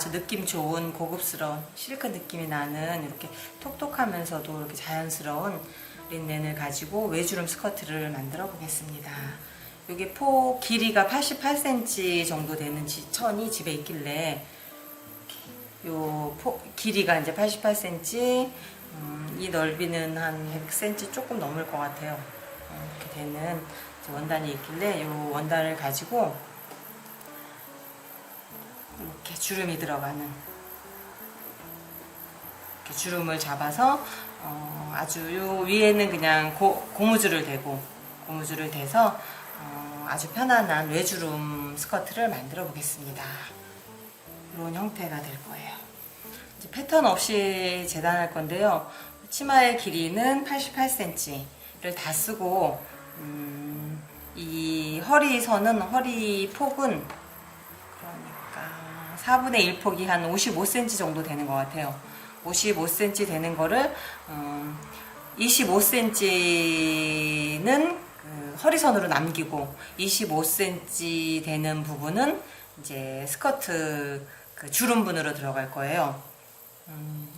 아주 느낌 좋은 고급스러운 실크 느낌이 나는 이렇게 톡톡하면서도 이렇게 자연스러운 린넨을 가지고 외주름 스커트를 만들어 보겠습니다. 이게 포 길이가 88cm 정도 되는 지- 천이 집에 있길래 요 포, 길이가 이제 88cm, 음, 이 넓이는 한 100cm 조금 넘을 것 같아요. 어, 이렇게 되는 원단이 있길래 요 원단을 가지고 이렇게 주름이 들어가는 이렇게 주름을 잡아서 어, 아주 요 위에는 그냥 고, 고무줄을 대고 고무줄을 대서 어, 아주 편안한 외주름 스커트를 만들어 보겠습니다. 이런 형태가 될 거예요. 이제 패턴 없이 재단할 건데요. 치마의 길이는 88cm를 다 쓰고 음, 이 허리선은 허리 폭은 4분의 1 폭이 한 55cm 정도 되는 것 같아요. 55cm 되는 거를 음, 25cm는 그 허리선으로 남기고 25cm 되는 부분은 이제 스커트 그 주름분으로 들어갈 거예요. 음,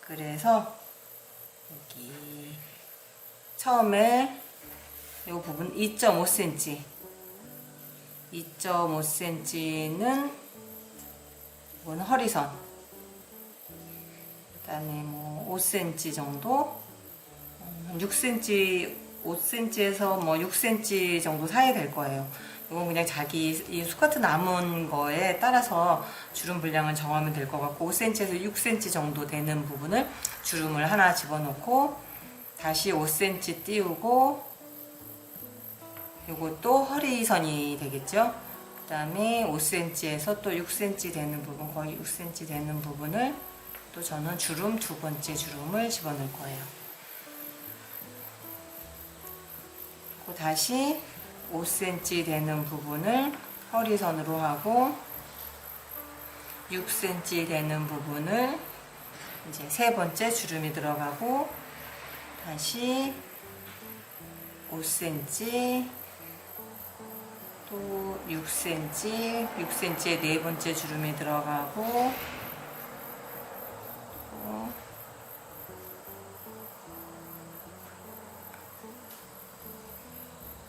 그래서 여기 처음에 이 부분 2.5cm 2.5cm는 이건 허리선 그다음에 뭐 5cm 정도 음, 한 6cm 5cm에서 뭐 6cm 정도 사이 될 거예요. 이건 그냥 자기 이 스커트 남은 거에 따라서 주름 분량을 정하면 될 것 같고 5cm에서 6cm 정도 되는 부분을 주름을 하나 집어넣고 다시 5cm 띄우고 요것도 허리선이 되겠죠. 그 다음에 5cm에서 또 6cm 되는 부분, 거의 6cm 되는 부분을 또 저는 주름 두 번째 주름을 집어넣을 거예요. 그 다시 5cm 되는 부분을 허리선으로 하고 6cm 되는 부분을 이제 세 번째 주름이 들어가고 다시 5cm 또 6cm 6cm에 네 번째 주름이 들어가고 또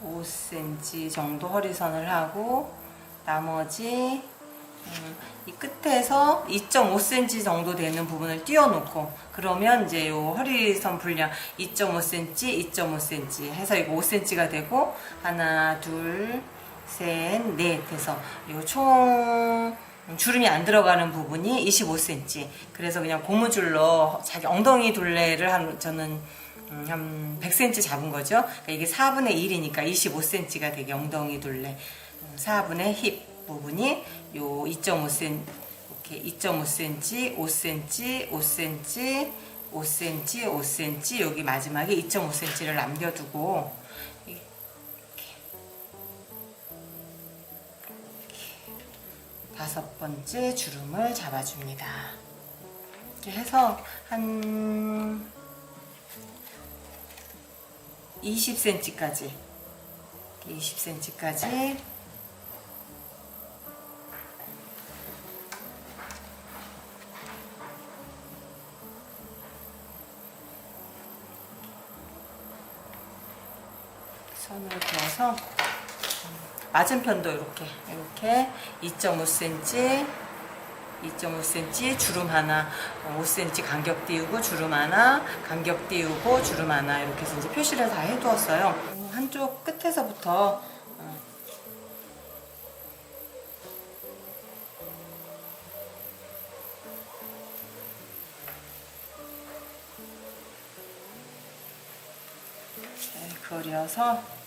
5cm 정도 허리선을 하고 나머지 음, 이 끝에서 2.5cm 정도 되는 부분을 띄워놓고 그러면 이제 요 허리선 분량 2.5cm, 2.5cm 해서 이거 5cm가 되고 하나, 둘, 셋, 넷 해서 요총 주름이 안 들어가는 부분이 25cm. 그래서 그냥 고무줄로 자기 엉덩이 둘레를 한 저는 음, 한 100cm 잡은 거죠. 그러니까 이게 4분의 1이니까 25cm가 되게 엉덩이 둘레. 4분의 힙 부분이 요 2.5cm 이렇게 2.5cm, 5cm, 5cm, 5cm, 5cm 여기 마지막에 2.5cm를 남겨두고 다섯 번째 주름을 잡아줍니다. 이렇게 해서 한 20cm까지 20cm까지 선을 그어서 맞은편도 이렇게 이렇게 2.5cm 2.5cm 주름 하나 5cm 간격 띄우고 주름 하나 간격 띄우고 주름 하나 이렇게 해서 이제 표시를 다 해두었어요. 어, 한쪽 끝에서부터 어, 네, 그려서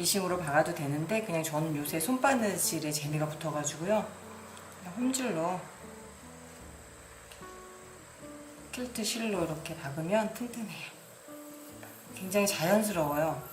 미싱으로 박아도 되는데 그냥 저는 요새 손바느질에 재미가 붙어가지고요. 홈질로 킬트 실로 이렇게 박으면 튼튼해요. 굉장히 자연스러워요.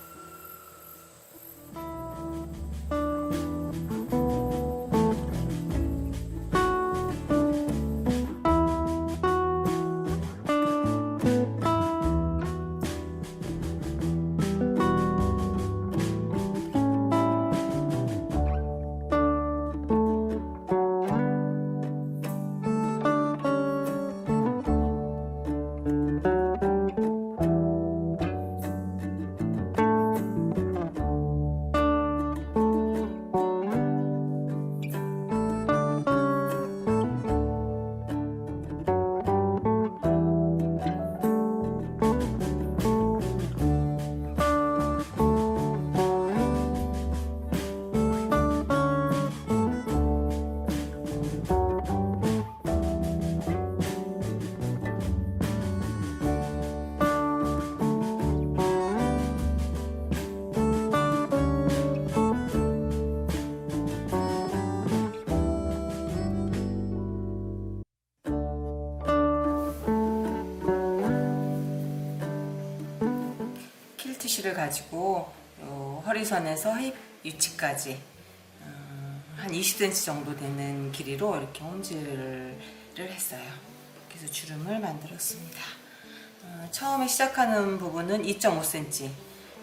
실을 가지고 요 허리선에서 힙 위치까지 음, 한 20cm 정도 되는 길이로 이렇게 홈질을 했어요. 그래서 주름을 만들었습니다. 어, 처음에 시작하는 부분은 2.5cm.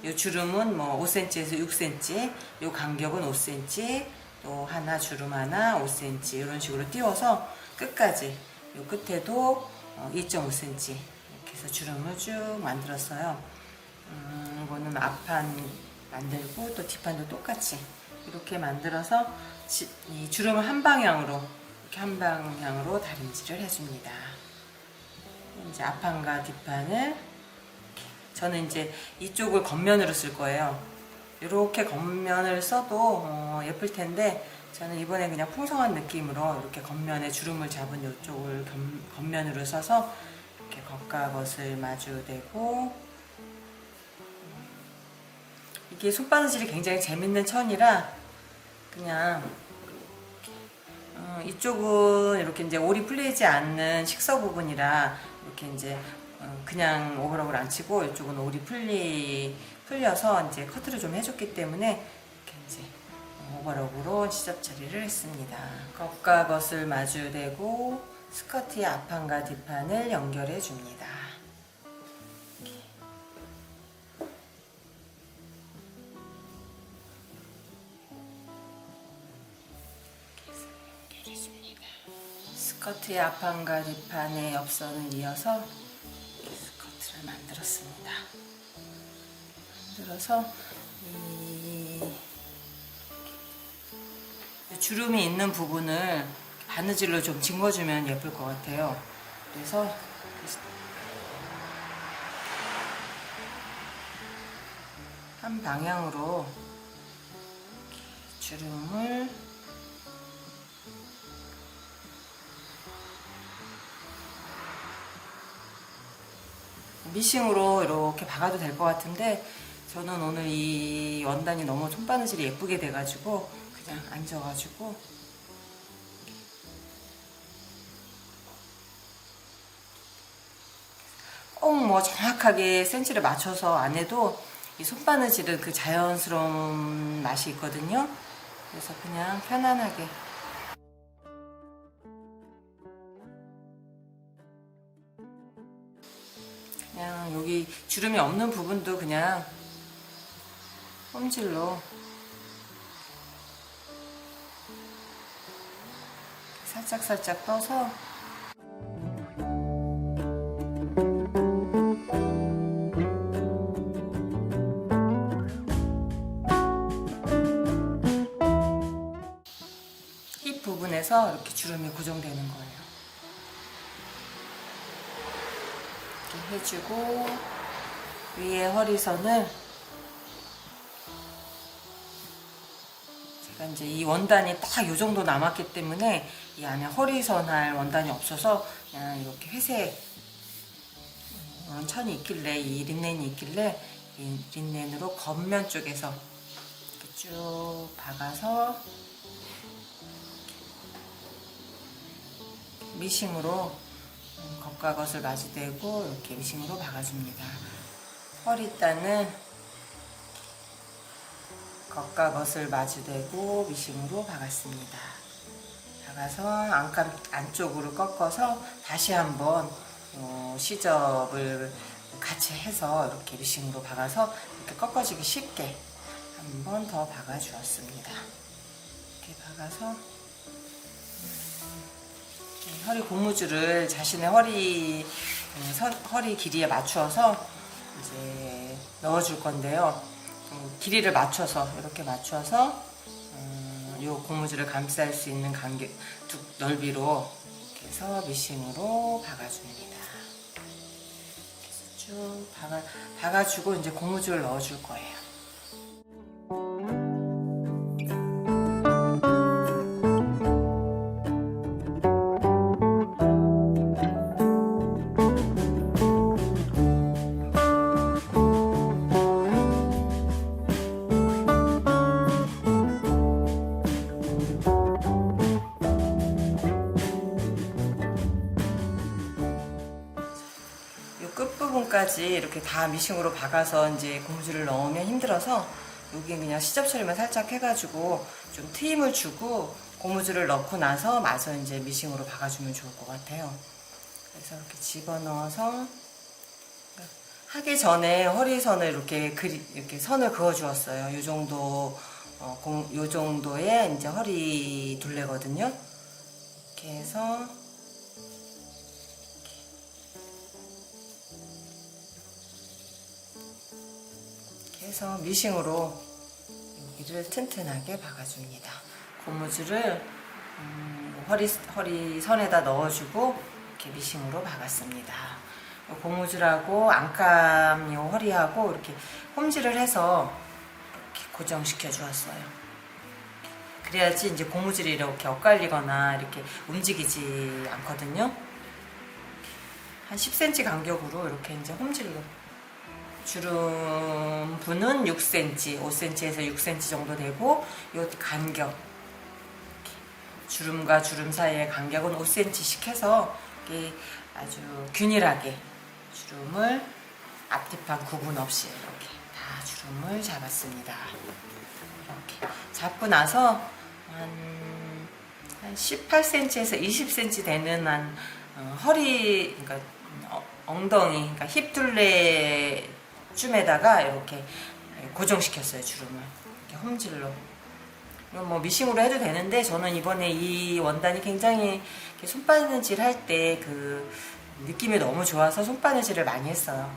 요 주름은 뭐 5cm에서 6cm, 요 간격은 5cm, 또 하나 주름 하나 5cm 이런 식으로 띄워서 끝까지 요 끝에도 어, 2.5cm 이렇게 해서 주름을 쭉 만들었어요. 음, 이거는 앞판 만들고 또 뒷판도 똑같이 이렇게 만들어서 지- 이 주름을 한 방향으로 이렇게 한 방향으로 다림질을 해줍니다. 이제 앞판과 뒷판을. 저는 이제 이쪽을 겉면으로 쓸 거예요. 이렇게 겉면을 써도 어, 예쁠 텐데 저는 이번에 그냥 풍성한 느낌으로 이렇게 겉면에 주름을 잡은 이쪽을 겉- 겉면으로 써서 이렇게 겉과 겉을 마주대고 이게 손바느질이 굉장히 재밌는 천이라 그냥 어, 이쪽은 이렇게 이제 올이 풀리지 않는 식서 부분이라 이렇게 이제 어, 그냥 오버럭을 안 치고 이쪽은 올이 풀리 풀려서 이제 커트를 좀 해줬기 때문에 이렇게 이제 오버럭으로 시접 처리를 했습니다. 겉과 겉을 마주대고 스커트의 앞판과 뒷판을 연결해 줍니다. 스커트의 앞판과 뒷판의 옆선을 이어서 스커트를 만들었습니다. 만들어서 이 주름이 있는 부분을 바느질로 좀 짚어주면 예쁠 것 같아요. 그래서 한 방향으로 주름을 미싱으로 이렇게 박아도 될 것 같은데 저는 오늘 이 원단이 너무 손바느질이 예쁘게 돼가지고 그냥 앉아가지고 꼭 뭐 정확하게 센치를 맞춰서 안 해도 이 손바느질은 그 자연스러운 맛이 있거든요. 그래서 그냥 편안하게 여기 주름이 없는 부분도 그냥 홈질로 살짝살짝 떠서 힙 부분에서 이렇게 주름이 고정되는 거예요. 이렇게 해주고 위에 허리선을 제가 이제 이 원단이 딱 이 정도 남았기 때문에 이 안에 허리선 할 원단이 없어서 그냥 이렇게 회색 이런 천이 있길래 이 린넨이 있길래 린- 린넨으로 겉면 쪽에서 이렇게 쭉 박아서 미싱으로 음, 겉과 겉을 마주대고 이렇게 미싱으로 박아줍니다. 허리단은 겉과 겉을 마주대고 미싱으로 박았습니다. 박아서 안감 안쪽으로 꺾어서 다시 한번 어, 시접을 같이 해서 이렇게 미싱으로 박아서 이렇게 꺾어지기 쉽게 한 번 더 박아 주었습니다. 이렇게 박아서 음, 허리 고무줄을 자신의 허리 음, 서- 허리 길이에 맞추어서 이제 넣어줄 건데요. 음, 길이를 맞춰서 이렇게 맞춰서 음, 요 고무줄을 감쌀 수 있는 간격 두 넓이로 이렇게 해서 미싱으로 박아줍니다. 쭉 박아 박아주고 이제 고무줄을 넣어줄 거예요. 부분까지 이렇게 다 미싱으로 박아서 이제 고무줄을 넣으면 힘들어서 여기 그냥 시접 처리만 살짝 해가지고 좀 트임을 주고 고무줄을 넣고 나서 마저 이제 미싱으로 박아주면 좋을 것 같아요. 그래서 이렇게 집어넣어서 하기 전에 허리선을 이렇게 그리 이렇게 선을 그어 주었어요. 이 정도 어, 공, 요 정도의 이제 허리 둘레거든요. 이렇게 해서 이렇게 해서 미싱으로 여기를 튼튼하게 박아줍니다. 고무줄을 음, 허리 허리 선에다 넣어주고 이렇게 미싱으로 박았습니다. 요 고무줄하고 안감 요 허리하고 이렇게 홈질을 해서 이렇게 고정시켜 주었어요. 그래야지 이제 고무줄이 이렇게 엇갈리거나 이렇게 움직이지 않거든요. 한 10cm 간격으로 이렇게 이제 홈질로 주름 부는 6cm, 5cm에서 6cm 정도 되고 요 간격 주름과 주름 사이의 간격은 5cm씩 해서 아주 균일하게 주름을 앞뒤판 구분 없이 이렇게 다 주름을 잡았습니다. 이렇게 잡고 나서 한, 한 18cm에서 20cm 되는 한 어, 허리 그러니까 어, 엉덩이 그러니까 힙 둘레 쯤에다가 이렇게 고정시켰어요 주름을 이렇게 홈질로 이건 뭐 미싱으로 해도 되는데 저는 이번에 이 원단이 굉장히 손바느질 할 때 그 느낌이 너무 좋아서 손바느질을 많이 했어요.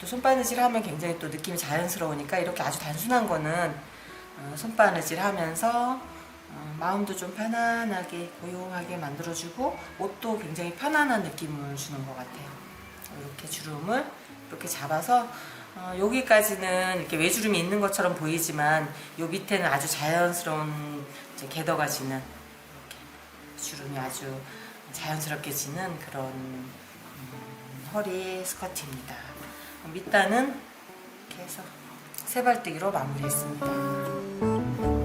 또 손바느질 하면 굉장히 또 느낌이 자연스러우니까 이렇게 아주 단순한 거는 어, 손바느질 하면서 어, 마음도 좀 편안하게 고요하게 만들어주고 옷도 굉장히 편안한 느낌을 주는 것 같아요. 이렇게 주름을 이렇게 잡아서 어, 여기까지는 이렇게 외주름이 있는 것처럼 보이지만 요 밑에는 아주 자연스러운 이제 궤도가 지는 이렇게 주름이 아주 자연스럽게 지는 그런 음, 허리 스커트입니다. 밑단은 이렇게 해서 세발뜨기로 마무리했습니다.